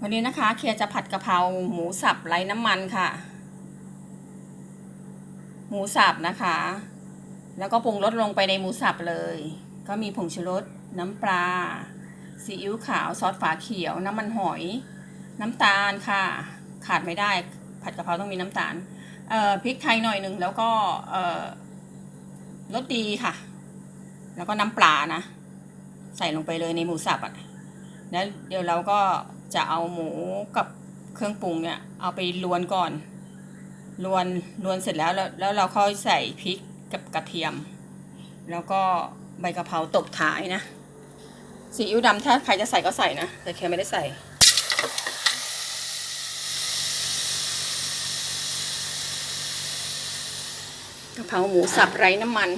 วันนี้นะคะเคียร์จะผัดกะเพราหมูสับไร้น้ำมันค่ะ หมูสับนะคะ แล้วก็ปรุงรสลงไปในหมูสับเลย ก็มีผงชูรสน้ำปลาซีอิ๊วขาวซอสฝาเขียว น้ำมันหอย น้ำตาลค่ะ ขาดไม่ได้ ผัดกะเพราต้องมีน้ำตาลเอ่อพริกไทยหน่อยหนึ่งแล้วก็เอ่อรสดีค่ะ แล้วก็น้ำปลานะ ใส่ลงไปเลยในหมูสับอะแล้วเดี๋ยวเราก็ จะเอาหมูกับเครื่องปรุงเนี่ยเอาไปลวนก่อนลวนลวนเสร็จแล้วแล้วแล้วเราค่อยใส่พริกกับกระเทียม แล้วก็ใบกะเพราตบท้ายนะซีอิ๊วดำถ้าใครจะใส่ก็ใส่นะ แต่แค่ไม่ได้ใส่ กะเพราหมูสับไร้น้ำมัน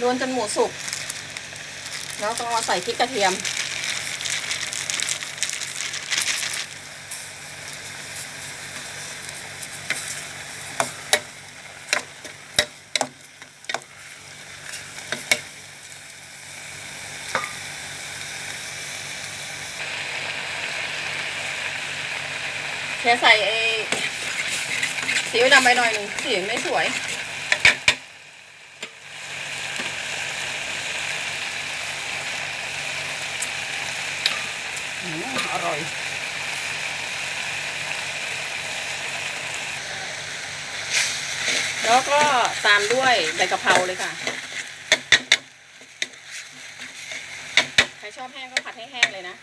รวนจนหมูสุก แล้วก็มาใส่พริกกระเทียม แค่ใส่ไอ้สีอิ๊วดำไปหน่อยหนึ่งสีไม่สวย อร่อยแล้วก็ตามด้วยใบกะเพราเลยค่ะ ใครชอบแห้งก็ผัดให้แห้งเลยนะ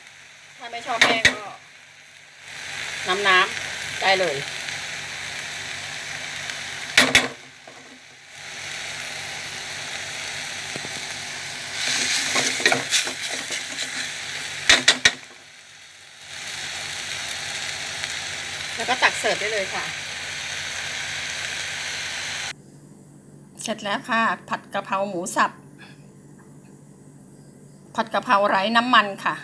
ถ้าไม่ชอบแห้งก็ น้ำน้ำได้เลย แล้วก็ตักเสิร์ฟได้เลยค่ะ เสร็จแล้วค่ะ ผัดกะเพราหมูสับ ผัดกะเพราไร้น้ำมันค่ะ